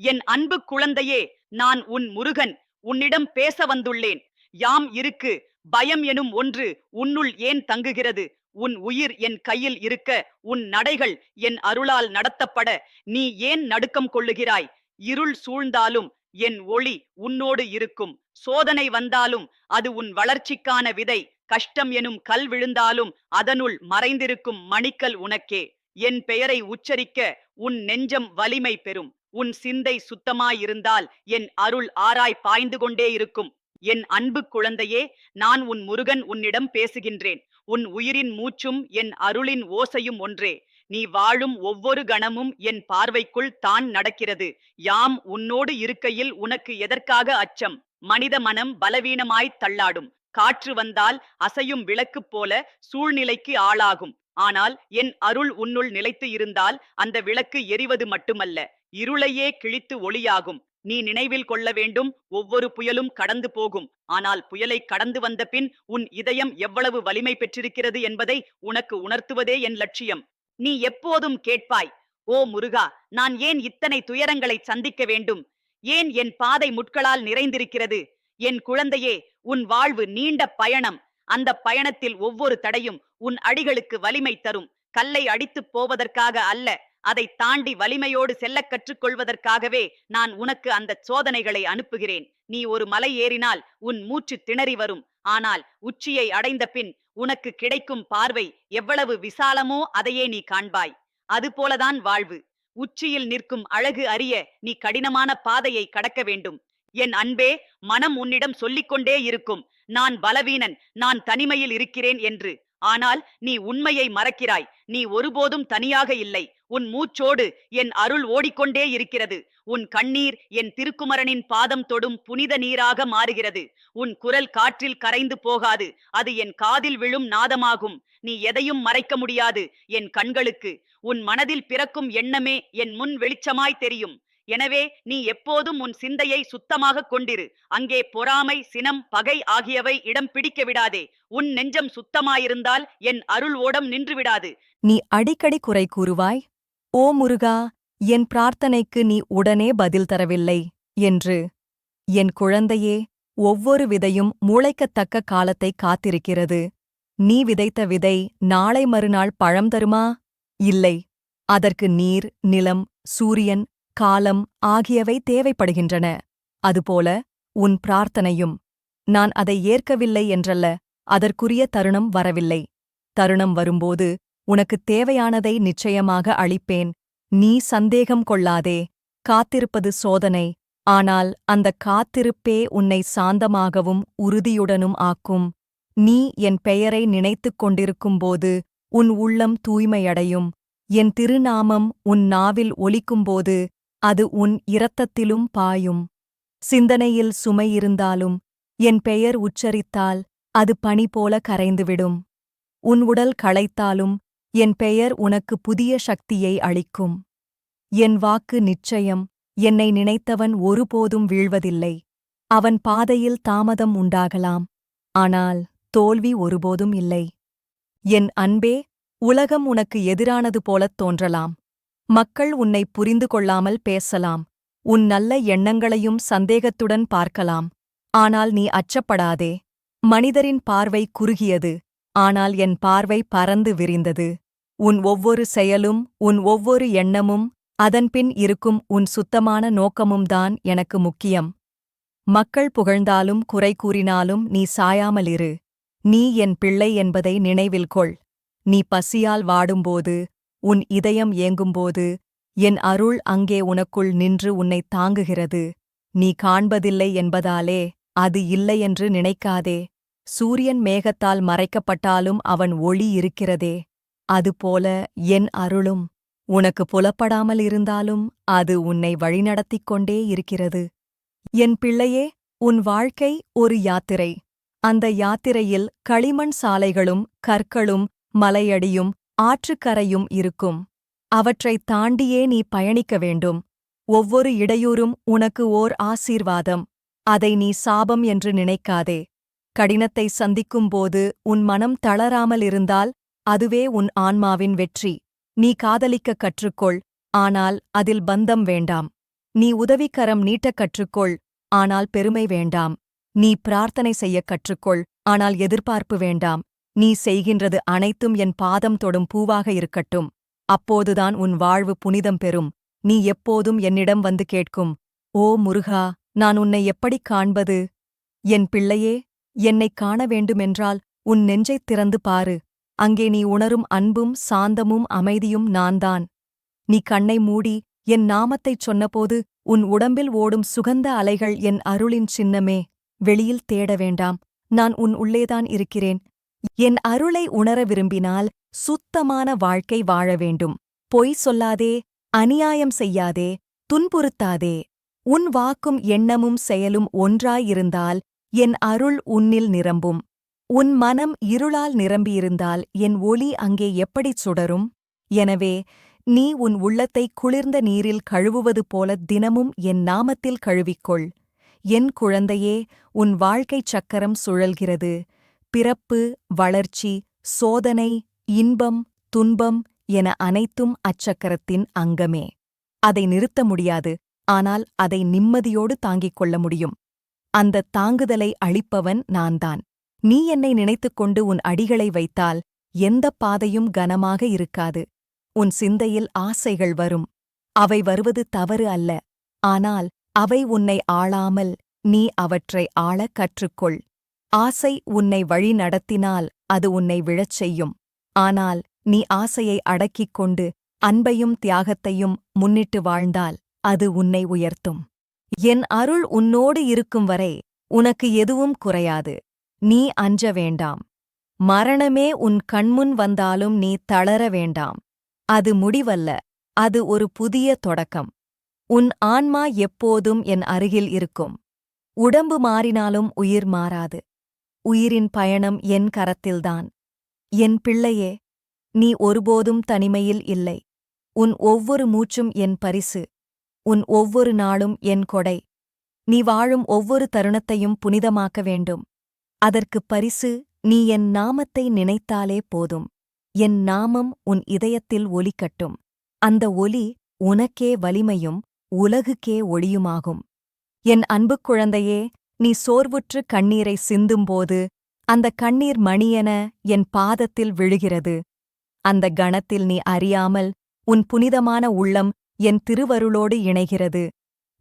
என் அன்பு குழந்தையே நான் உன் முருகன் உன்னிடம் பேச வந்துள்ளேன். யாம் இருக்கு பயம் எனும் ஒன்று உன்னுள் ஏன் தங்குகிறது? உன் உயிர் என் கையில் இருக்க உன் நடைகள் என் அருளால் நடத்தப்பட நீ ஏன் நடுக்கம் கொள்ளுகிறாய்? இருள் சூழ்ந்தாலும் என் ஒளி உன்னோடு இருக்கும். சோதனை வந்தாலும் அது உன் வளர்ச்சிக்கான விதை. கஷ்டம் எனும் கல் விழுந்தாலும் அதனுள் மறைந்திருக்கும் மணிக்கல் உனக்கே. என் பெயரை உச்சரிக்க உன் நெஞ்சம் வலிமை பெறும். உன் சிந்தை சுத்தமாயிருந்தால் என் அருள் ஆராய் பாய்ந்து கொண்டே இருக்கும். என் அன்பு குழந்தையே நான் உன் முருகன் உன்னிடம் பேசுகின்றேன். உன் உயிரின் மூச்சும் என் அருளின் ஓசையும் ஒன்றே. நீ வாழும் ஒவ்வொரு கணமும் என் பார்வைக்குள் தான் நடக்கிறது. யாம் உன்னோடு இருக்கையில் உனக்கு எதற்காக அச்சம்? மனித மனம் பலவீனமாய் தள்ளாடும். காற்று வந்தால் அசையும் விளக்கு போல சூழ்நிலைக்கு ஆளாகும். ஆனால் என் அருள் உன்னுள் நிலைத்து இருந்தால் அந்த விளக்கு எரிவது மட்டுமல்ல. இருளையே கிழித்து ஒளியாகும். நீ நினைவில் கொள்ள வேண்டும் ஒவ்வொரு புயலும் கடந்து போகும். ஆனால் புயலை கடந்து வந்த பின் உன் இதயம் எவ்வளவு வலிமை பெற்றிருக்கிறது என்பதை உனக்கு உணர்த்துவதே என் லட்சியம். நீ எப்போதும் கேட்பாய் ஓ முருகா நான் ஏன் இத்தனை துயரங்களை சந்திக்க வேண்டும்? ஏன் என் பாதை முட்களால் நிறைந்திருக்கிறது? என் குழந்தையே உன் வாழ்வு நீண்ட பயணம். அந்த பயணத்தில் ஒவ்வொரு தடையும் உன் அடிகளுக்கு வலிமை தரும். கல்லை அடித்துப் போவதற்காக அல்ல அதை தாண்டி வலிமையோடு செல்லக் கற்றுக்கொள்வதற்காகவே நான் உனக்கு அந்த சோதனைகளை அனுப்புகிறேன். நீ ஒரு மலை ஏறினால் உன் மூச்சு திணறி வரும். ஆனால் உச்சியை அடைந்த பின் உனக்கு கிடைக்கும் பார்வை எவ்வளவு விசாலமோ அதையே நீ காண்பாய். அதுபோலதான் வாழ்வு. உச்சியில் நிற்கும் அழகு அறிய நீ கடினமான பாதையை கடக்க வேண்டும். என் அன்பே மனம் உன்னிடம் சொல்லிக்கொண்டே இருக்கும். நான் பலவீனன் நான் தனிமையில் இருக்கிறேன் என்று. ஆனால் நீ உண்மையை மறக்கிறாய். நீ ஒருபோதும் தனியாக இல்லை. உன் மூச்சோடு என் அருள் ஓடிக்கொண்டே இருக்கிறது. உன் கண்ணீர் என் திருக்குமரனின் பாதம் தொடும் புனித நீராக மாறுகிறது. உன் குரல் காற்றில் கரைந்து போகாது. அது என் காதில் விழும் நாதமாகும். நீ எதையும் மறைக்க முடியாது என் கண்களுக்கு. உன் மனதில் பிறக்கும் எண்ணமே என் முன் வெளிச்சமாய் தெரியும். எனவே நீ எப்போதும் உன் சிந்தையை சுத்தமாக கொண்டிரு. அங்கே பொறாமை சினம் பகை ஆகியவை இடம் பிடிக்க விடாதே. உன் நெஞ்சம் சுத்தமாயிருந்தால் என் அருள் ஓடம் நின்று விடாது. நீ அடிக்கடி குறை கூறுவாய். ஓ முருகா என் பிரார்த்தனைக்கு நீ உடனே பதில் தரவில்லை என்று. என் குழந்தையே ஒவ்வொரு விதையும் முளைக்கத்தக்க காலத்தை காத்திருக்கிறது. நீ விதைத்த விதை நாளை மறுநாள் பழம் தருமா? இல்லை. அதற்கு நீர் நிலம் சூரியன் காலம் ஆகியவை தேவைப்படுகின்றன. அதுபோல உன் பிரார்த்தனையும். நான் அதை ஏற்கவில்லை என்றல்ல அதற்குரிய தருணம் வரவில்லை. தருணம் வரும்போது உனக்குத் தேவையானதை நிச்சயமாக அளிப்பேன். நீ சந்தேகம் கொள்ளாதே. காத்திருப்பது சோதனை. ஆனால் அந்த காத்திருப்பே உன்னை சாந்தமாகவும் உறுதியுடனும் ஆக்கும். நீ என் பெயரை நினைத்துக் கொண்டிருக்கும்போது உன் உள்ளம் தூய்மையடையும். என் திருநாமம் உன் நாவில் ஒலிக்கும்போது அது உன் இரத்தத்திலும் பாயும். சிந்தனையில் சுமை இருந்தாலும் என் பெயர் உச்சரித்தால் அது பனி போல கரைந்துவிடும். உன் உடல் களைத்தாலும் என் பெயர் உனக்கு புதிய சக்தியை அளிக்கும். என் வாக்கு நிச்சயம் என்னை நினைத்தவன் ஒருபோதும் வீழ்வதில்லை. அவன் பாதையில் தாமதம் உண்டாகலாம். ஆனால் தோல்வி ஒருபோதும் இல்லை. என் அன்பே உலகம் உனக்கு எதிரானது போலத் தோன்றலாம். மக்கள் உன்னை புரிந்து கொள்ளாமல் பேசலாம். உன் நல்ல எண்ணங்களையும் சந்தேகத்துடன் பார்க்கலாம். ஆனால் நீ அச்சப்படாதே. மனிதரின் பார்வை குறுகியது. ஆனால் என் பார்வை பறந்து விரிந்தது. உன் ஒவ்வொரு செயலும் உன் ஒவ்வொரு எண்ணமும் அதன்பின் இருக்கும் உன் சுத்தமான நோக்கமும்தான் எனக்கு முக்கியம். மக்கள் புகழ்ந்தாலும் குறை கூறினாலும் நீ சாயாமலிரு நீ என் பிள்ளை என்பதை நினைவில் கொள். நீ பசியால் வாடும்போது உன் இதயம் ஏங்கும்போது என் அருள் அங்கே உனக்குள் நின்று உன்னை தாங்குகிறது. நீ காண்பதில்லை என்பதாலே அது இல்லை என்று நினைக்காதே. சூரியன் மேகத்தால் மறைக்கப்பட்டாலும் அவன் ஒளி இருக்கிறதே. அதுபோல என் அருளும் உனக்கு புலப்படாமல் இருந்தாலும் அது உன்னை வழிநடத்திக் கொண்டே இருக்கிறது. என் பிள்ளையே உன் வாழ்க்கை ஒரு யாத்திரை. அந்த யாத்திரையில் களிமண் சாலைகளும் கற்களும் மலையடியும் ஆற்றுக்கரையும் இருக்கும். அவற்றைத் தாண்டியே நீ பயணிக்க வேண்டும். ஒவ்வொரு இடையூறும் உனக்கு ஓர் ஆசீர்வாதம். அதை நீ சாபம் என்று நினைக்காதே. கடினத்தை சந்திக்கும்போது உன் மனம் தளராமல் இருந்தால் அதுவே உன் ஆன்மாவின் வெற்றி. நீ காதலிக்க கற்றுக்கொள் ஆனால் அதில் பந்தம் வேண்டாம். நீ உதவிக்கரம் நீட்டக் கற்றுக்கொள் ஆனால் பெருமை வேண்டாம். நீ பிரார்த்தனை செய்யக் கற்றுக்கொள் ஆனால் எதிர்பார்ப்பு வேண்டாம். நீ செய்கின்றது அனைத்தும் என் பாதம் தொடும் பூவாக இருக்கட்டும். அப்போதுதான் உன் வாழ்வு புனிதம் பெறும். நீ எப்போதும் என்னிடம் வந்து கேட்கும் ஓ முருகா நான் உன்னை எப்படிக் காண்பது? என் பிள்ளையே என்னைக் காண வேண்டுமென்றால் உன் நெஞ்சைத் திறந்து பாரு. அங்கே நீ உணரும் அன்பும் சாந்தமும் அமைதியும் நான்தான். நீ கண்ணை மூடி என் நாமத்தைச் சொன்னபோது உன் உடம்பில் ஓடும் சுகந்த அலைகள் என் அருளின் சின்னமே. வெளியில் தேட வேண்டாம். நான் உன் உள்ளேதான் இருக்கிறேன். என் அருளை உணர விரும்பினால் சுத்தமான வாழ்க்கை வாழ வேண்டும். பொய் சொல்லாதே அநியாயம் செய்யாதே துன்புறுத்தாதே. உன் வாக்கும் எண்ணமும் செயலும் ஒன்றாயிருந்தால் என் அருள் உன்னில் நிரம்பும். உன் மனம் இருளால் நிரம்பியிருந்தால் என் ஒளி அங்கே எப்படிச் சுடரும்? எனவே நீ உன் உள்ளத்தை குளிர்ந்த நீரில் கழுவுவது போல தினமும் என் நாமத்தில் கழுவிக்கொள். என் குழந்தையே உன் வாழ்க்கைச் சக்கரம் சுழல்கிறது. பிறப்பு வளர்ச்சி சோதனை இன்பம் துன்பம் என அனைத்தும் அச்சக்கரத்தின் அங்கமே. அதை நிறுத்த முடியாது ஆனால் அதை நிம்மதியோடு தாங்கிக் கொள்ள முடியும். அந்த தாங்குதலை அளிப்பவன் நான்தான். நீ என்னை நினைத்துக் கொண்டு உன் அடிகளை வைத்தால் எந்தப் பாதையும் கனமாக இருக்காது. உன் சிந்தையில் ஆசைகள் வரும். அவை வருவது தவறு அல்ல. ஆனால் அவை உன்னை ஆளாமல் நீ அவற்றை ஆளக் கற்றுக்கொள். ஆசை உன்னை வழி நடத்தினால் அது உன்னை விழச் செய்யும். ஆனால் நீ ஆசையை அடக்கிக் கொண்டு அன்பையும் தியாகத்தையும் முன்னிட்டு வாழ்ந்தால் அது உன்னை உயர்த்தும். என் அருள் உன்னோடு இருக்கும் வரை உனக்கு எதுவும் குறையாது. நீ அஞ்ச வேண்டாம். மரணமே உன் கண்முன் வந்தாலும் நீ தளர வேண்டாம். அது முடிவல்ல. அது ஒரு புதிய தொடக்கம். உன் ஆன்மா எப்போதும் என் அருகில் இருக்கும். உடம்பு மாறினாலும் உயிர் மாறாது. உயிரின் பயணம் என் கரத்தில்தான். என் பிள்ளையே நீ ஒருபோதும் தனிமையில் இல்லை. உன் ஒவ்வொரு மூச்சும் என் பரிசு. உன் ஒவ்வொரு நாளும் என் கொடை. நீ வாழும் ஒவ்வொரு தருணத்தையும் புனிதமாக்க வேண்டும். அதற்குப் பரிசு நீ என் நாமத்தை நினைத்தாலே போதும். என் நாமம் உன் இதயத்தில் ஒலிக்கட்டும் அந்த ஒலி உனக்கே வலிமையும் உலகுக்கே ஒளியுமாகும். என் அன்புக் குழந்தையே நீ சோர்வுற்று கண்ணீரை சிந்தும்போது அந்த கண்ணீர் மணியென என் பாதத்தில் விழுகிறது. அந்த கணத்தில் நீ அறியாமல் உன் புனிதமான உள்ளம் என் திருவருளோடு இணைகிறது.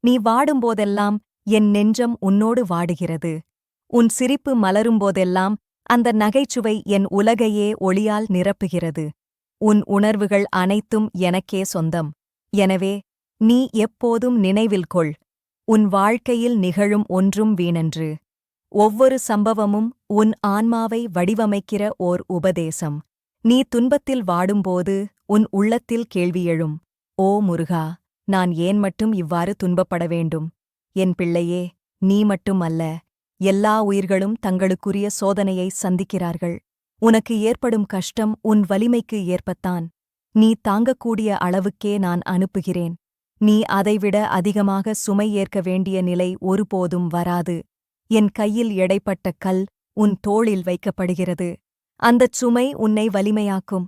நீ வாடும்போதெல்லாம் என் நெஞ்சம் உன்னோடு வாடுகிறது. உன் சிரிப்பு மலரும்போதெல்லாம் அந்த நகைச்சுவை என் உலகையே ஒளியால் நிரப்புகிறது. உன் உணர்வுகள் அனைத்தும் எனக்கே சொந்தம். எனவே நீ எப்போதும் நினைவில் கொள். உன் வாழ்க்கையில் நிகழும் ஒன்றும் வீணன்று. ஒவ்வொரு சம்பவமும் உன் ஆன்மாவை வடிவமைக்கிற ஓர் உபதேசம். நீ துன்பத்தில் வாடும்போது உன் உள்ளத்தில் கேள்வி எழும். ஓ முருகா நான் ஏன் மட்டும் இவ்வாறு துன்பப்பட வேண்டும்? என் பிள்ளையே நீ மட்டும் அல்ல எல்லா உயிர்களும் தங்களுக்குரிய சோதனையை சந்திக்கிறார்கள். உனக்கு ஏற்படும் கஷ்டம் உன் வலிமைக்கு ஏற்பத்தான். நீ தாங்கக்கூடிய அளவுக்கே நான் அனுப்புகிறேன். நீ அதைவிட அதிகமாக சுமை ஏற்க வேண்டிய நிலை ஒருபோதும் வராது. என் கையில் எடைப்பட்ட கல் உன் தோளில் வைக்கப்படுகிறது. அந்தச் சுமை உன்னை வலிமையாக்கும்.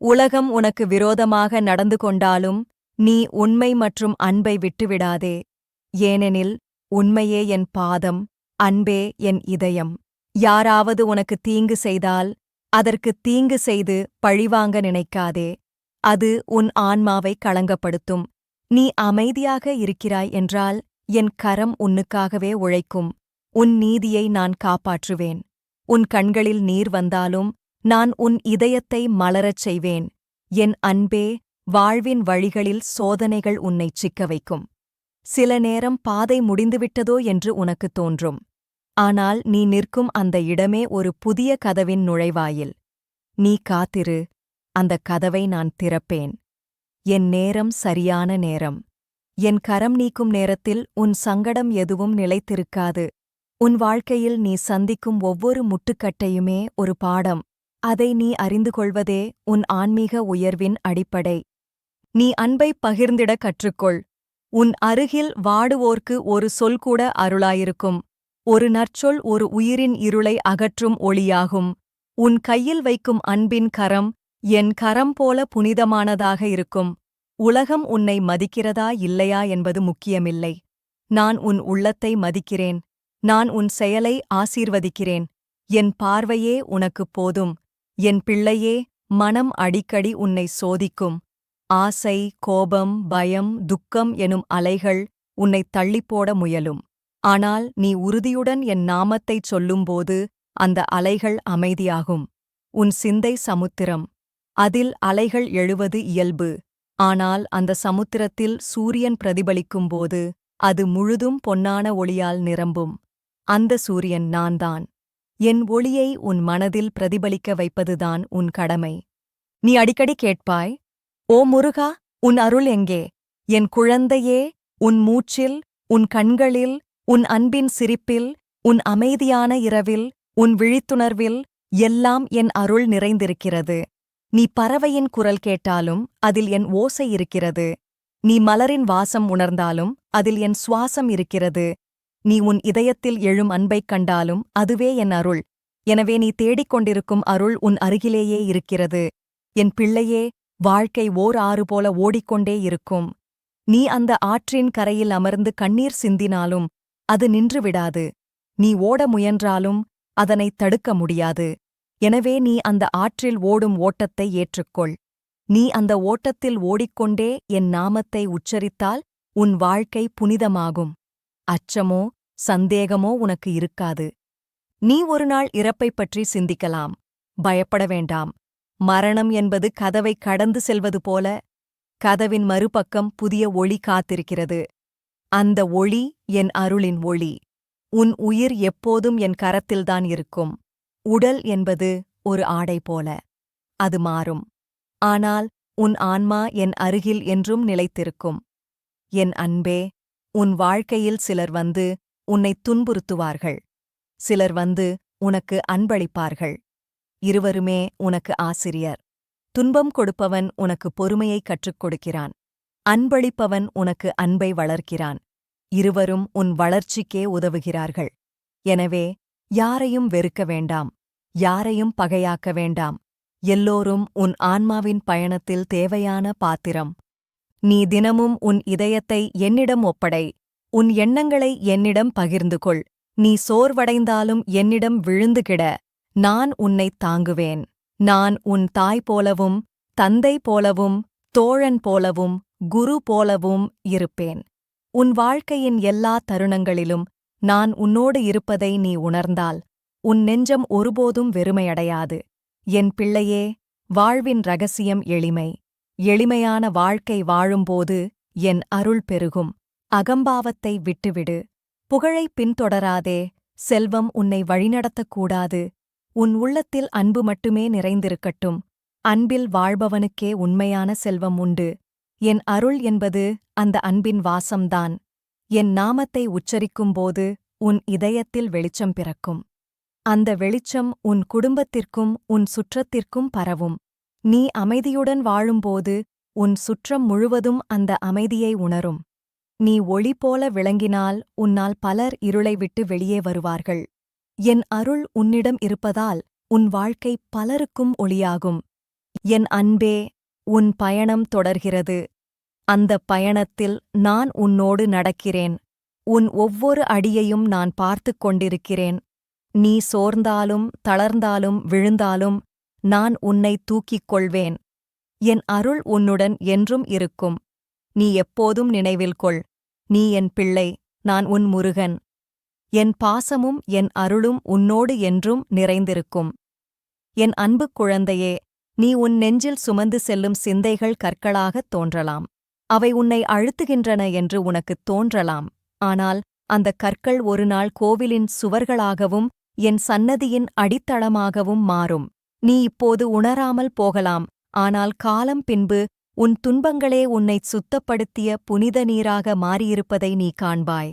உலகம் உனக்கு விரோதமாக நடந்து கொண்டாலும் நீ உண்மை மற்றும் அன்பை விட்டுவிடாதே. ஏனெனில் உண்மையே என் பாதம் அன்பே என் இதயம். யாராவது உனக்கு தீங்கு செய்தால் அதற்கு தீங்கு செய்து பழிவாங்க நினைக்காதே. அது உன் ஆன்மாவை களங்கப்படுத்தும். நீ அமைதியாக இருக்கிறாய் என்றால் என் கரம் உன்னுக்காகவே உழைக்கும். உன் நீதியை நான் காப்பாற்றுவேன். உன் கண்களில் நீர் வந்தாலும் நான் உன் இதயத்தை மலரச் செய்வேன். என் அன்பே வாழ்வின் வழிகளில் சோதனைகள் உன்னைச் சிக்க வைக்கும். சில நேரம் பாதை முடிந்துவிட்டதோ என்று உனக்குத் தோன்றும். ஆனால் நீ நிற்கும் அந்த இடமே ஒரு புதிய கதவின் நுழைவாயில். நீ காத்திரு அந்த கதவை நான் திறப்பேன். என் நேரம் சரியான நேரம். என் கரம் நீக்கும் நேரத்தில் உன் சங்கடம் எதுவும் நிலைத்திருக்காது. உன் வாழ்க்கையில் நீ சந்திக்கும் ஒவ்வொரு முட்டுக்கட்டையுமே ஒரு பாடம். அதை நீ அறிந்து கொள்வதே உன் ஆன்மீக உயர்வின் அடிப்படை. நீ அன்பை பகிர்ந்திட கற்றுக்கொள். உன் அருகில் வாடுவோர்க்கு ஒரு சொல் கூட அருளாயிருக்கும். ஒரு நற்சொல் ஒரு உயிரின் இருளை அகற்றும் ஒளியாகும். உன் கையில் வைக்கும் அன்பின் கரம் என் கரம் போல புனிதமானதாக இருக்கும். உலகம் உன்னை மதிக்கிறதா இல்லையா என்பது முக்கியமில்லை. நான் உன் உள்ளத்தை மதிக்கிறேன். நான் உன் செயலை ஆசீர்வதிக்கிறேன். என் பார்வையே உனக்குப் போதும். என் பிள்ளையே மனம் அடிக்கடி உன்னை சோதிக்கும். ஆசை கோபம் பயம் துக்கம் எனும் அலைகள் உன்னை தள்ளிப்போட முயலும். ஆனால் நீ உறுதியுடன் என் நாமத்தைச் சொல்லும்போது அந்த அலைகள் அமைதியாகும். உன் சிந்தை சமுத்திரம். அதில் அலைகள் எழுவது இயல்பு. ஆனால் அந்த சமுத்திரத்தில் சூரியன் பிரதிபலிக்கும்போது அது முழுதும் பொன்னான ஒளியால் நிரம்பும். அந்த சூரியன் நான்தான். என் ஒளியை உன் மனதில் பிரதிபலிக்க வைப்பதுதான் உன் கடமை. நீ அடிக்கடி கேட்பாய் ஓ முருகா உன் அருள் எங்கே? என் குழந்தையே உன் மூச்சில் உன் கண்களில் உன் அன்பின் சிரிப்பில் உன் அமைதியான இரவில் உன் விழித்துணர்வில் எல்லாம் என் அருள் நிறைந்திருக்கிறது. நீ பறவையின் குரல் கேட்டாலும் அதில் என் ஓசை இருக்கிறது. நீ மலரின் வாசம் உணர்ந்தாலும் அதில் என் சுவாசம் இருக்கிறது. நீ உன் இதயத்தில் எழும் அன்பைக் கண்டாலும் அதுவே என் அருள். எனவே நீ தேடிக் கொண்டிருக்கும் அருள் உன் அருகிலேயே இருக்கிறது. என் பிள்ளையே வாழ்க்கை ஓர் ஆறு போல ஓடிக்கொண்டே இருக்கும். நீ அந்த ஆற்றின் கரையில் அமர்ந்து கண்ணீர் சிந்தினாலும் அது நின்றுவிடாது. நீ ஓட முயன்றாலும் அதனை தடுக்க முடியாது. எனவே நீ அந்த ஆற்றில் ஓடும் ஓட்டத்தை ஏற்றுக்கொள். நீ அந்த ஓட்டத்தில் ஓடிக்கொண்டே என் நாமத்தை உச்சரித்தால் உன் வாழ்க்கை புனிதமாகும். அச்சமோ சந்தேகமோ உனக்கு இருக்காது. நீ ஒருநாள் இறப்பைப் பற்றி சிந்திக்கலாம். பயப்பட வேண்டாம். மரணம் என்பது கதவை கடந்து செல்வது போல கதவின் மறுபக்கம் புதிய ஒளி காத்திருக்கிறது. அந்த ஒளி என் அருளின் ஒளி. உன் உயிர் எப்போதும் என் கரத்தில்தான் இருக்கும். உடல் என்பது ஒரு ஆடை போல. அது மாறும். ஆனால் உன் ஆன்மா என் அருகில் என்றும் நிலைத்திருக்கும். என் அன்பே உன் வாழ்க்கையில் சிலர் வந்து உன்னை துன்புறுத்துவார்கள். சிலர் வந்து உனக்கு அன்பளிப்பார்கள். இருவருமே உனக்கு ஆசிரியர். துன்பம் கொடுப்பவன் உனக்கு பொறுமையை கற்றுக் கொடுக்கிறான். அன்பளிப்பவன் உனக்கு அன்பை வளர்க்கிறான். இருவரும் உன் வளர்ச்சிக்கே உதவுகிறார்கள். எனவே யாரையும் வெறுக்க வேண்டாம். யாரையும் பகையாக்க வேண்டாம். எல்லோரும் உன் ஆன்மாவின் பயணத்தில் தேவையான பாத்திரம். நீ தினமும் உன் இதயத்தை என்னிடம் ஒப்படை. உன் எண்ணங்களை என்னிடம் பகிர்ந்து கொள் நீ சோர்வடைந்தாலும் என்னிடம் விழுந்து கிட. நான் உன்னைத் தாங்குவேன். நான் உன் தாய் போலவும் தந்தை போலவும் தோழன் போலவும் குரு போலவும் இருப்பேன். உன் வாழ்க்கையின் எல்லா தருணங்களிலும் நான் உன்னோடு இருப்பதை நீ உணர்ந்தால் உன் நெஞ்சம் ஒருபோதும் வெறுமையடையாது. என் பிள்ளையே வாழ்வின் ரகசியம் எளிமை. எளிமையான வாழ்க்கை வாழும்போது என் அருள் பெருகும். அகம்பாவத்தை விட்டுவிடு. புகழை பின்தொடராதே. செல்வம் உன்னை வழிநடத்தக்கூடாது. உன் உள்ளத்தில் அன்பு மட்டுமே நிறைந்திருக்கட்டும். அன்பில் வாழ்பவனுக்கே உண்மையான செல்வம் உண்டு. என் அருள் என்பது அந்த அன்பின் வாசம்தான். என் நாமத்தை உச்சரிக்கும்போது உன் இதயத்தில் வெளிச்சம் பிறக்கும். அந்த வெளிச்சம் உன் குடும்பத்திற்கும் உன் சுற்றத்திற்கும் பரவும். நீ அமைதியுடன் வாழும்போது உன் சுற்றம் முழுவதும் அந்த அமைதியை உணரும். நீ ஒளி போல விளங்கினால் உன்னால் பலர் இருளை விட்டு வெளியே வருவார்கள். என் அருள் உன்னிடம் இருப்பதால் உன் வாழ்க்கை பலருக்கும் ஒளியாகும். என் அன்பே உன் பயணம் தொடர்கிறது. அந்த பயணத்தில் நான் உன்னோடு நடக்கிறேன். உன் ஒவ்வொரு அடியையும் நான் பார்த்துக் கொண்டிருக்கிறேன். நீ சோர்ந்தாலும் தளர்ந்தாலும் விழுந்தாலும் நான் உன்னை தூக்கிக் கொள்வேன். என் அருள் உன்னுடன் என்றும் இருக்கும். நீ எப்போதும் நினைவில் கொள். நீ என் பிள்ளை நான் உன் முருகன். என் பாசமும் என் அருளும் உன்னோடு என்றும் நிறைந்திருக்கும். என் அன்பு குழந்தையே நீ உன் நெஞ்சில் சுமந்து செல்லும் சிந்தைகள் கற்களாகத் தோன்றலாம். அவை உன்னை அழுத்துகின்றன என்று உனக்குத் தோன்றலாம். ஆனால் அந்த கற்கள் ஒருநாள் கோவிலின் சுவர்களாகவும் என் சன்னதியின் அடித்தளமாகவும் மாறும். நீ இப்போது உணராமல் போகலாம். ஆனால் காலம் பின்பு உன் துன்பங்களே உன்னைச் சுத்தப்படுத்திய புனித நீராக மாறியிருப்பதை நீ காண்பாய்.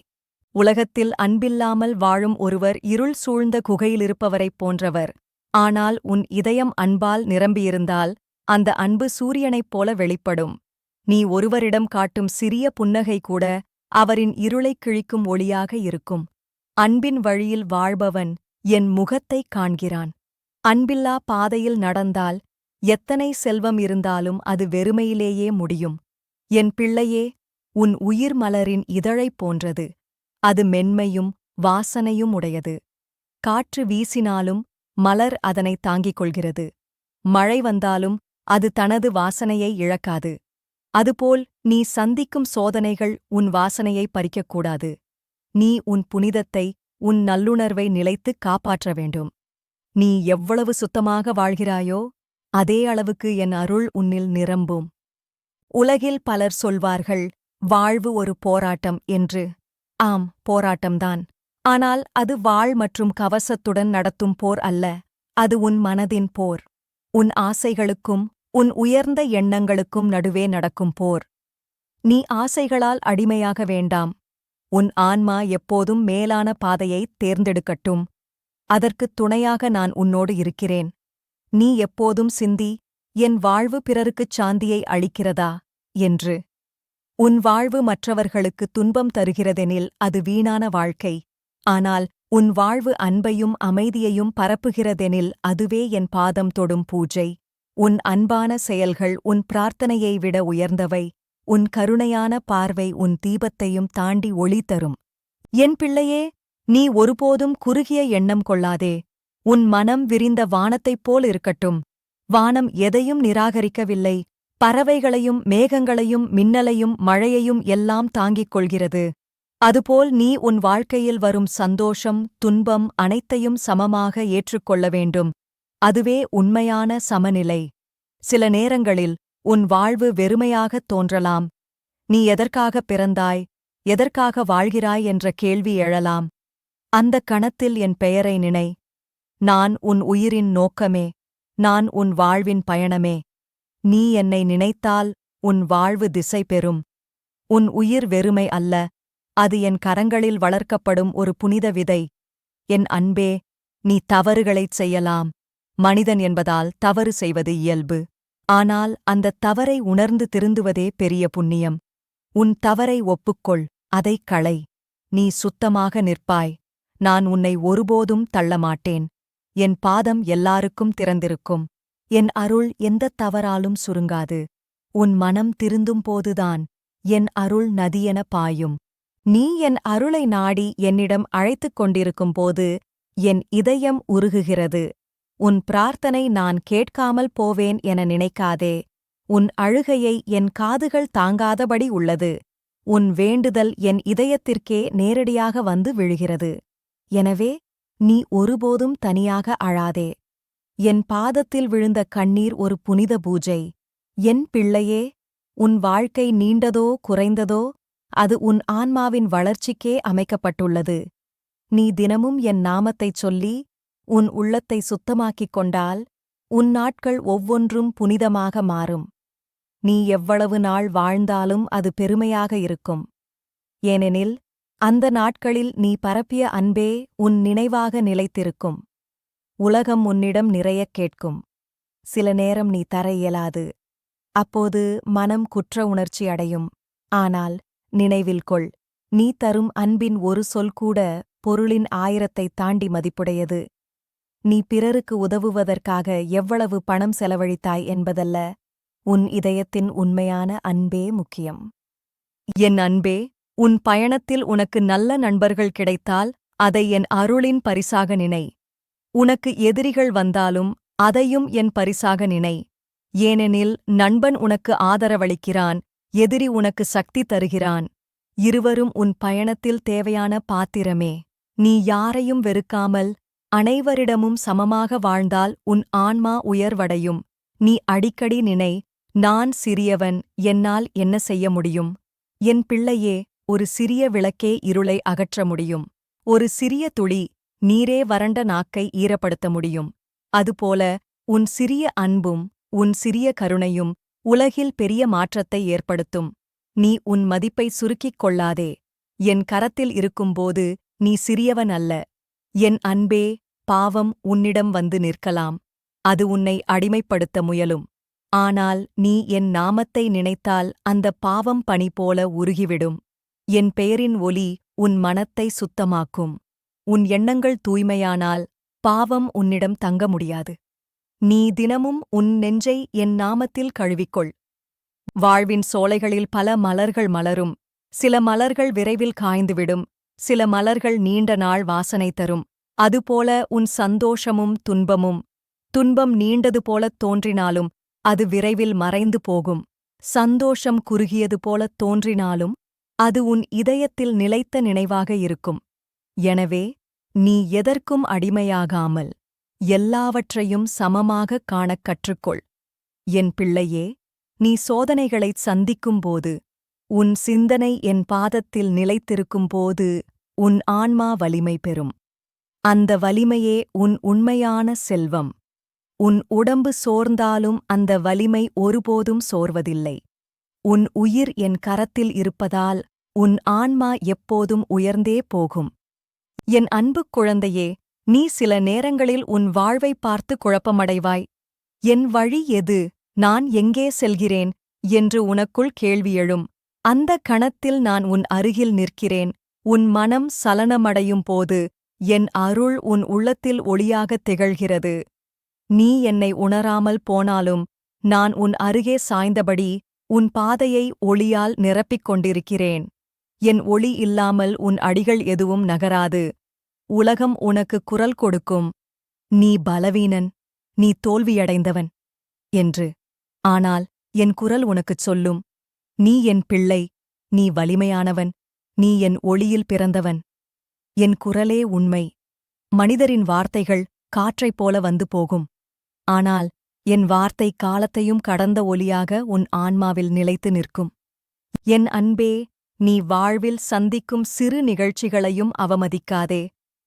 உலகத்தில் அன்பில்லாமல் வாழும் ஒருவர் இருள் சூழ்ந்த குகையிலிருப்பவரைப் போன்றவர். ஆனால் உன் இதயம் அன்பால் நிரம்பியிருந்தால் அந்த அன்பு சூரியனைப் போல வெளிப்படும். நீ ஒருவரிடம் காட்டும் சிறிய புன்னகை கூட அவரின் இருளைக் கிழிக்கும் ஒளியாக இருக்கும். அன்பின் வழியில் வாழ்பவன் என் முகத்தைக் காண்கிறான். அன்பில்லா பாதையில் நடந்தால் எத்தனை செல்வம் இருந்தாலும் அது வெறுமையிலேயே முடியும். என் பிள்ளையே உன் உயிர் மலரின் இதழைப் போன்றது. அது மென்மையும் வாசனையும் உடையது. காற்று வீசினாலும் மலர் அதனை தாங்கிக் கொள்கிறது. மழை வந்தாலும் அது தனது வாசனையை இழக்காது. அதுபோல் நீ சந்திக்கும் சோதனைகள் உன் வாசனையை பறிக்கக்கூடாது. நீ உன் புனிதத்தை உன் நல்லுணர்வை நிலைத்துக் காப்பாற்ற வேண்டும். நீ எவ்வளவு சுத்தமாக வாழ்கிறாயோ அதே அளவுக்கு என் அருள் உன்னில் நிரம்பும். உலகில் பலர் சொல்வார்கள் வாழ்வு ஒரு போராட்டம் என்று. ஆம் போராட்டம்தான். ஆனால் அது வாழ் மற்றும் கவசத்துடன் நடத்தும் போர் அல்ல அது உன் மனதின் போர். உன் ஆசைகளுக்கும் உன் உயர்ந்த எண்ணங்களுக்கும் நடுவே நடக்கும் போர். நீ ஆசைகளால் அடிமையாக வேண்டாம். உன் ஆன்மா எப்போதும் மேலான பாதையைத் தேர்ந்தெடுக்கட்டும். அதற்குத் துணையாக நான் உன்னோடு இருக்கிறேன். நீ எப்போதும் சிந்தி என் வாழ்வு பிறருக்குச் சாந்தியை அளிக்கிறதா? என்று. உன் வாழ்வு மற்றவர்களுக்கு துன்பம் தருகிறதெனில் அது வீணான வாழ்க்கை. ஆனால் உன் வாழ்வு அன்பையும் அமைதியையும் பரப்புகிறதெனில் அதுவே என் பாதம் தொடும் பூஜை. உன் அன்பான செயல்கள் உன் பிரார்த்தனையை விட உயர்ந்தவை. உன் கருணையான பார்வை உன் தீபத்தையும் தாண்டி ஒளி தரும். என் பிள்ளையே நீ ஒருபோதும் குறுகிய எண்ணம் கொள்ளாதே. உன் மனம் விரிந்த வானத்தைப் போல் இருக்கட்டும். வானம் எதையும் நிராகரிக்கவில்லை. பறவைகளையும் மேகங்களையும் மின்னலையும் மழையையும் எல்லாம் தாங்கிக் கொள்கிறது. அதுபோல் நீ உன் வாழ்க்கையில் வரும் சந்தோஷம் துன்பம் அனைத்தையும் சமமாக ஏற்றுக்கொள்ள வேண்டும். அதுவே உண்மையான சமநிலை. சில நேரங்களில் உன் வாழ்வு வெறுமையாகத் தோன்றலாம். நீ எதற்காகப் பிறந்தாய்? எதற்காக வாழ்கிறாய்? என்ற கேள்வி எழலாம். அந்தக் கணத்தில் என் பெயரை நினை. நான் உன் உயிரின் நோக்கமே. நான் உன் வாழ்வின் பயணமே. நீ என்னை நினைத்தால் உன் வாழ்வு திசை பெறும். உன் உயிர் வெறுமை அல்ல. அது என் கரங்களில் வளர்க்கப்படும் ஒரு புனித விதை. என் அன்பே நீ தவறுகளைச் செய்யலாம். மனிதன் என்பதால் தவறு செய்வது இயல்பு. ஆனால் அந்தத் தவறை உணர்ந்து திருந்துவதே பெரிய புண்ணியம். உன் தவறை ஒப்புக்கொள். அதைக் களை நீ சுத்தமாக நிற்பாய். நான் உன்னை ஒருபோதும் தள்ளமாட்டேன். என் பாதம் எல்லாருக்கும் திறந்திருக்கும். என் அருள் எந்தத் தவறாலும் சுருங்காது. உன் மனம் திருந்தும் போதுதான். என் அருள் நதியென பாயும். நீ என் அருளை நாடி என்னிடம் அழைத்துக் கொண்டிருக்கும் போது என் இதயம் உருகுகிறது. உன் பிரார்த்தனை நான் கேட்காமல் போவேன் என நினைக்காதே. உன் அழுகையை என் காதுகள் தாங்காதபடி உள்ளது. உன் வேண்டுதல் என் இதயத்திற்கே நேரடியாக வந்து விழுகிறது. எனவே நீ ஒருபோதும் தனியாக அழாதே. என் பாதத்தில் விழுந்த கண்ணீர் ஒரு புனித பூஜை. என் பிள்ளையே உன் வாழ்க்கை நீண்டதோ குறைந்ததோ அது உன் ஆன்மாவின் வளர்ச்சிக்கே அமைக்கப்பட்டுள்ளது. நீ தினமும் என் நாமத்தைச் சொல்லி உன் உள்ளத்தை சுத்தமாக்கிக் கொண்டால் உன் நாட்கள் ஒவ்வொன்றும் புனிதமாக மாறும். நீ எவ்வளவு நாள் வாழ்ந்தாலும் அது பெருமையாக இருக்கும். ஏனெனில் அந்த நாட்களில் நீ பரப்பிய அன்பே உன் நினைவாக நிலைத்திருக்கும். உலகம் உன்னிடம் நிறையக் கேட்கும். சில நேரம் நீ தர இயலாது. அப்போது மனம் குற்ற உணர்ச்சி அடையும். ஆனால் நினைவில் கொள். நீ தரும் அன்பின் ஒரு சொல் கூட பொருளின் ஆயிரத்தைத் தாண்டி மதிப்புடையது. நீ பிறருக்கு உதவுவதற்காக எவ்வளவு பணம் செலவழித்தாய் என்பதல்ல. உன் இதயத்தின் உண்மையான அன்பே முக்கியம். என் அன்பே உன் பயணத்தில் உனக்கு நல்ல நண்பர்கள் கிடைத்தால் அதை என் அருளின் பரிசாக நினை. உனக்கு எதிரிகள் வந்தாலும் அதையும் என் பரிசாக நினை. ஏனெனில் நண்பன் உனக்கு ஆதரவளிக்கிறான் எதிரி உனக்கு சக்தி தருகிறான். இருவரும் உன் பயணத்தில் தேவையான பாத்திரமே. நீ யாரையும் வெறுக்காமல் அனைவரிடமும் சமமாக வாழ்ந்தால் உன் ஆன்மா உயர்வடையும். நீ அடிக்கடி நினை நான் சிறியவன் என்னால் என்ன செய்ய முடியும்? என் பிள்ளையே ஒரு சிறிய விளக்கே இருளை அகற்ற முடியும். ஒரு சிறிய துளி நீரே வறண்ட நாக்கை ஈரப்படுத்த முடியும். அதுபோல உன் சிறிய அன்பும் உன் சிறிய கருணையும் உலகில் பெரிய மாற்றத்தை ஏற்படுத்தும். நீ உன் மதிப்பை சுருக்கிக் கொள்ளாதே. என் கரத்தில் இருக்கும்போது நீ சிறியவன் அல்ல. என் அன்பே பாவம் உன்னிடம் வந்து நிற்கலாம். அது உன்னை அடிமைப்படுத்த முயலும். ஆனால் நீ என் நாமத்தை நினைத்தால் அந்த பாவம் பணி போல உருகிவிடும். என் பெயரின் ஒலி உன் மனத்தை சுத்தமாக்கும். உன் எண்ணங்கள் தூய்மையானால் பாவம் உன்னிடம் தங்க முடியாது. நீ தினமும் உன் நெஞ்சை என் நாமத்தில் கழுவிக்கொள். வாழ்வின் சோலைகளில் பல மலர்கள் மலரும். சில மலர்கள் விரைவில் காய்ந்துவிடும். சில மலர்கள் நீண்ட நாள் வாசனை தரும். அதுபோல உன் சந்தோஷமும் துன்பமும். துன்பம் நீண்டது போலத் தோன்றினாலும் அது விரைவில் மறைந்து போகும். சந்தோஷம் குறுகியது போலத் தோன்றினாலும் அது உன் இதயத்தில் நிலைத்த நினைவாக இருக்கும். எனவே நீ எதற்கும் அடிமையாகாமல் எல்லாவற்றையும் சமமாகக் காணக் கற்றுக்கொள். என் பிள்ளையே நீ சோதனைகளைச் சந்திக்கும்போது உன் சிந்தனை என் பாதத்தில் நிலைத்திருக்கும்போது உன் ஆன்மா வலிமை பெறும். அந்த வலிமையே உன் உண்மையான செல்வம். உன் உடம்பு சோர்ந்தாலும் அந்த வலிமை ஒருபோதும் சோர்வதில்லை. உன் உயிர் என் கரத்தில் இருப்பதால் உன் ஆன்மா எப்போதும் உயர்ந்தே போகும். என் அன்புக் குழந்தையே நீ சில நேரங்களில் உன் வாழ்வை பார்த்து குழப்பமடைவாய். என் வழி எது? நான் எங்கே செல்கிறேன்? என்று உனக்குள் கேள்வி எழும். அந்த கணத்தில் நான் உன் அருகில் நிற்கிறேன். உன் மனம் சலனமடையும் போது என் அருள் உன் உள்ளத்தில் ஒளியாகத் திகழ்கிறது. நீ என்னை உணராமல் போனாலும் நான் உன் அருகே சாய்ந்தபடி உன் பாதையை ஒளியால் நிரப்பிக் கொண்டிருக்கிறேன். என் ஒளி இல்லாமல் உன் அடிகள் எதுவும் நகராது. உலகம் உனக்கு குரல் கொடுக்கும். நீ பலவீனன். நீ தோல்வியடைந்தவன். என்று. ஆனால் என் குரல் உனக்குச் சொல்லும். நீ என் பிள்ளை. நீ வலிமையானவன். நீ என் ஒளியில் பிறந்தவன். என் குரலே உண்மை. மனிதரின் வார்த்தைகள் காற்றைப் போல வந்து போகும். ஆனால் என் வார்த்தை காலத்தையும் கடந்த ஒலியாக உன் ஆன்மாவில் நிலைத்து நிற்கும். என் அன்பே நீ வாழ்வில் சந்திக்கும் சிறு நிகழ்ச்சிகளையும் அவமதிக்காதே.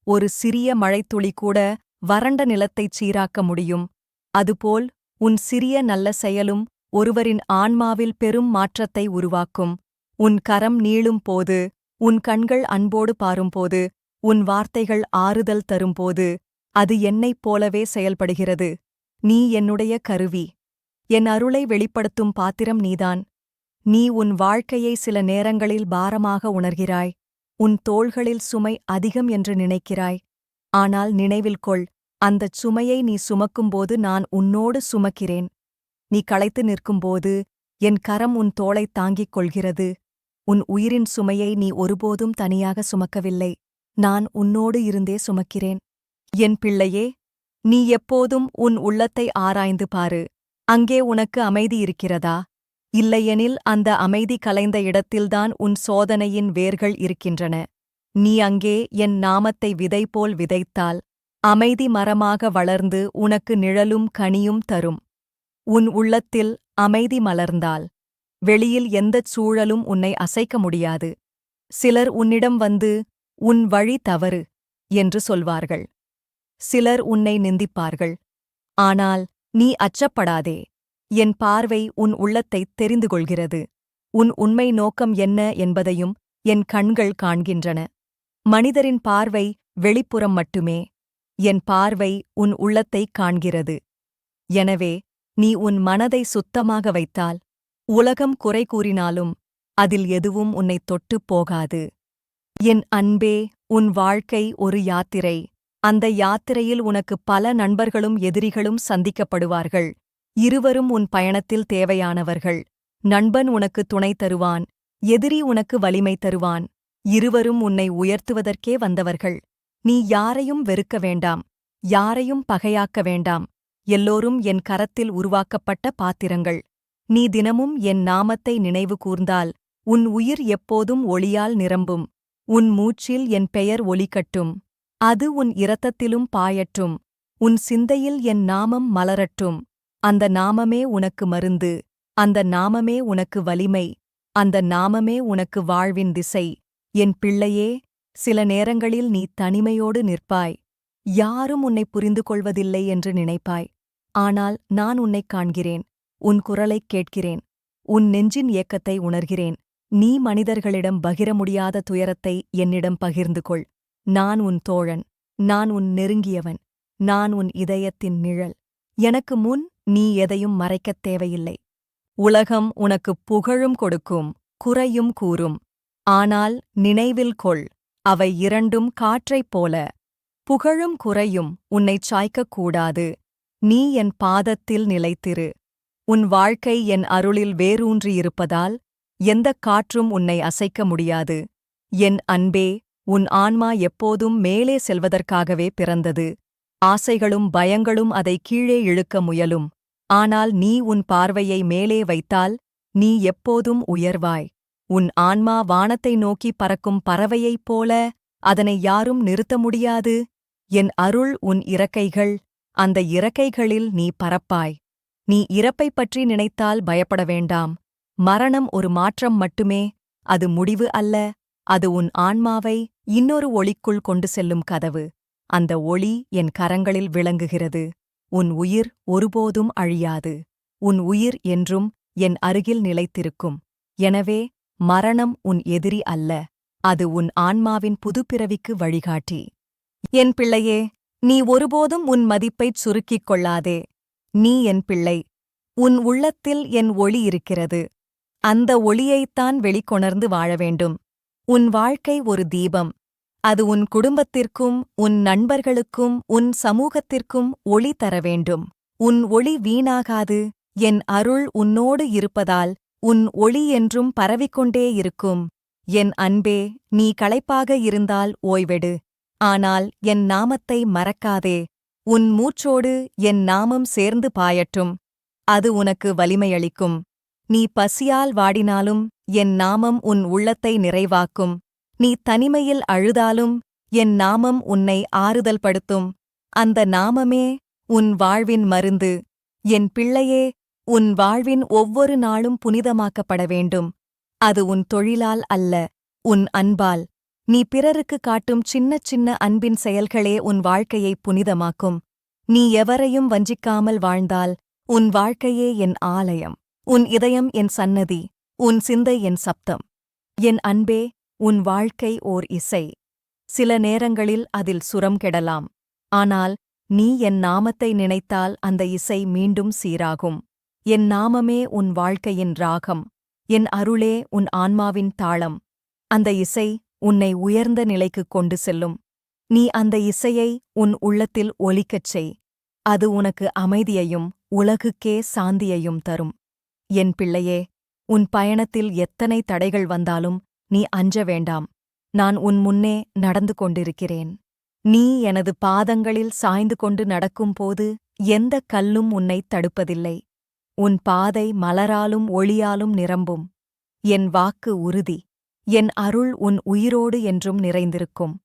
ஒரு சிறிய மழைத்துளி கூட வறண்ட நிலத்தைச் சீராக்க முடியும். அதுபோல் உன் சிறிய நல்ல செயலும் ஒருவரின் ஆன்மாவில் பெரும் மாற்றத்தை உருவாக்கும். உன் கரம் நீளும் போது உன் கண்கள் அன்போடு பாரும்போது உன் வார்த்தைகள் ஆறுதல் தரும்போது அது என்னைப் போலவே செயல்படுகிறது. நீ என்னுடைய கருவி. என் அருளை வெளிப்படுத்தும் பாத்திரம் நீதான். நீ உன் வாழ்க்கையை சில நேரங்களில் பாரமாக உணர்கிறாய். உன் தோள்களில் சுமை அதிகம் என்று நினைக்கிறாய். ஆனால் நினைவில் கொள் அந்தச் சுமையை நீ சுமக்கும்போது நான் உன்னோடு சுமக்கிறேன். நீ களைத்து நிற்கும்போது என் கரம் உன் தோளைத் தாங்கிக் கொள்கிறது. உன் உயிரின் சுமையை நீ ஒருபோதும் தனியாக சுமக்கவில்லை. நான் உன்னோடு இருந்தே சுமக்கிறேன். என் பிள்ளையே நீ எப்போதும் உன் உள்ளத்தை ஆராய்ந்து பாரு. அங்கே உனக்கு அமைதி இருக்கிறதா? இல்லையெனில் அந்த அமைதி கலைந்த இடத்தில்தான் உன் சோதனையின் வேர்கள் இருக்கின்றன. நீ அங்கே என் நாமத்தை விதை போல் விதைத்தால் அமைதி மரமாக வளர்ந்து உனக்கு நிழலும் கனியும் தரும். உன் உள்ளத்தில் அமைதி மலர்ந்தால் வெளியில் எந்தச் சூழலும் உன்னை அசைக்க முடியாது. சிலர் உன்னிடம் வந்து உன் வழி தவறு என்று சொல்வார்கள். சிலர் உன்னை நிந்திப்பார்கள். ஆனால் நீ அச்சப்படாதே. என் பார்வை உன் உள்ளத்தைத் தெரிந்து கொள்கிறது உன் உண்மை நோக்கம் என்ன என்பதையும் என் கண்கள் காண்கின்றன. மனிதரின் பார்வை வெளிப்புறம் மட்டுமே. என் பார்வை உன் உள்ளத்தைக் காண்கிறது. எனவே நீ உன் மனதை சுத்தமாக வைத்தால் உலகம் குறை கூறினாலும் அதில் எதுவும் உன்னைத் தொட்டுப் போகாது. என் அன்பே உன் வாழ்க்கை ஒரு யாத்திரை. அந்த யாத்திரையில் உனக்கு பல நண்பர்களும் எதிரிகளும் சந்திக்கப்படுவார்கள். இருவரும் உன் பயணத்தில் தேவையானவர்கள். நண்பன் உனக்கு துணை தருவான். எதிரி உனக்கு வலிமை தருவான். இருவரும் உன்னை உயர்த்துவதற்கே வந்தவர்கள். நீ யாரையும் வெறுக்க வேண்டாம். யாரையும் பகையாக்க வேண்டாம். எல்லோரும் என் கரத்தில் உருவாக்கப்பட்ட பாத்திரங்கள். நீ தினமும் என் நாமத்தை நினைவு கூர்ந்தால் உன் உயிர் எப்போதும் ஒளியால் நிரம்பும். உன் மூச்சில் என் பெயர் ஒலிக்கட்டும் அது உன் இரத்தத்திலும் பாயட்டும் உன் சிந்தையில் என் நாமம் மலரட்டும். அந்த நாமமே உனக்கு மருந்து. அந்த நாமமே உனக்கு வலிமை. அந்த நாமமே உனக்கு வாழ்வின் திசை. என் பிள்ளையே சில நேரங்களில் நீ தனிமையோடு நிற்பாய். யாரும் உன்னை புரிந்து கொள்வதில்லை என்று நினைப்பாய். ஆனால் நான் உன்னைக் காண்கிறேன். உன் குரலைக் கேட்கிறேன். உன் நெஞ்சின் ஏக்கத்தை உணர்கிறேன். நீ மனிதர்களிடம் பகிர முடியாத துயரத்தை என்னிடம் பகிர்ந்து கொள் நான் உன் தோழன் நான் உன் நெருங்கியவன் நான் உன் இதயத்தின் நிழல். எனக்கு முன் நீ எதையும் மறைக்கத் தேவையில்லை. உலகம் உனக்கு புகழும் கொடுக்கும் குறையும் கூறும். ஆனால் நினைவில் கொள் அவை இரண்டும் காற்றைப் போல. புகழும் குறையும் உன்னைச் சாய்க்கக் கூடாது. நீ என் பாதத்தில் நிலைத்திரு. உன் வாழ்க்கை என் அருளில் வேரூன்றியிருப்பதால் எந்தக் காற்றும் உன்னை அசைக்க முடியாது. என் அன்பே உன் ஆன்மா எப்போதும் மேலே செல்வதற்காகவே பிறந்தது. ஆசைகளும் பயங்களும் அதை கீழே இழுக்க முயலும். ஆனால் நீ உன் பார்வையை மேலே வைத்தால் நீ எப்போதும் உயர்வாய். உன் ஆன்மா வானத்தை நோக்கி பறக்கும் பறவையைப் போல அதனை யாரும் நிறுத்த முடியாது. என் அருள் உன் இறக்கைகள் அந்த இறக்கைகளில் நீ பறப்பாய். நீ இறப்பைப் பற்றி நினைத்தால் பயப்பட வேண்டாம். மரணம் ஒரு மாற்றம் மட்டுமே அது முடிவு அல்ல. அது உன் ஆன்மாவை இன்னொரு ஒளிக்குள் கொண்டு செல்லும் கதவு. அந்த ஒளி என் கரங்களில் விளங்குகிறது. உன் உயிர் ஒருபோதும் அழியாது. உன் உயிர் என்றும் என் அருகில் நிலைத்திருக்கும். எனவே மரணம் உன் எதிரி அல்ல. அது உன் ஆன்மாவின் புதுப்பிறவிக்கு வழிகாட்டி. என் பிள்ளையே நீ ஒருபோதும் உன் மதிப்பைச் சுருக்கிக் கொள்ளாதே. நீ என் பிள்ளை. உன் உள்ளத்தில் என் ஒளி இருக்கிறது. அந்த ஒளியைத்தான் வெளிக்கொணர்ந்து வாழ வேண்டும். உன் வாழ்க்கை ஒரு தீபம். அது உன் குடும்பத்திற்கும் உன் நண்பர்களுக்கும் உன் சமூகத்திற்கும் ஒளி தர வேண்டும். உன் ஒளி வீணாகாது. என் அருள் உன்னோடு இருப்பதால் உன் ஒளி என்றும் பரவிக்கொண்டே இருக்கும். என் அன்பே நீ களைப்பாக இருந்தால் ஓய்வெடு. ஆனால் என் நாமத்தை மறக்காதே. உன் மூச்சோடு என் நாமம் சேர்ந்து பாயட்டும். அது உனக்கு வலிமையளிக்கும். நீ பசியால் வாடினாலும் என் நாமம் உன் உள்ளத்தை நிறைவாக்கும். நீ தனிமையில் அழுதாலும் என் நாமம் உன்னை ஆறுதல் படுத்தும் அந்த நாமமே உன் வாழ்வின் மருந்து. என் பிள்ளையே உன் வாழ்வின் ஒவ்வொரு நாளும் புனிதமாக்கப்பட வேண்டும். அது உன் தொழிலால் அல்ல உன் அன்பால். நீ பிறருக்கு காட்டும் சின்னச் சின்ன அன்பின் செயல்களே உன் வாழ்க்கையை புனிதமாக்கும். நீ எவரையும் வஞ்சிக்காமல் வாழ்ந்தால் உன் வாழ்க்கையே என் ஆலயம் உன் இதயம் என் சன்னதி. உன் சிந்தை என் சப்தம். என் அன்பே உன் வாழ்க்கை ஓர் இசை. சில நேரங்களில் அதில் சுரம் கெடலாம். ஆனால் நீ என் நாமத்தை நினைத்தால் அந்த இசை மீண்டும் சீராகும். என் நாமமே உன் வாழ்க்கையின் ராகம். என் அருளே உன் ஆன்மாவின் தாளம். அந்த இசை உன்னை உயர்ந்த நிலைக்குக் கொண்டு செல்லும். நீ அந்த இசையை உன் உள்ளத்தில் ஒலிக்கச் செய். அது உனக்கு அமைதியையும் உலகுக்கே சாந்தியையும் தரும். என் பிள்ளையே உன் பயணத்தில் எத்தனை தடைகள் வந்தாலும் நீ அஞ்ச வேண்டாம். நான் உன் முன்னே நடந்து கொண்டிருக்கிறேன். நீ எனது பாதங்களில் சாய்ந்து கொண்டு நடக்கும்போது எந்த கல்லும் உன்னைத் தடுப்பதில்லை. உன் பாதை மலராலும் ஒளியாலும் நிரம்பும். என் வாக்கு உறுதி. என் அருள் உன் உயிரோடு என்றும் நிறைந்திருக்கும்.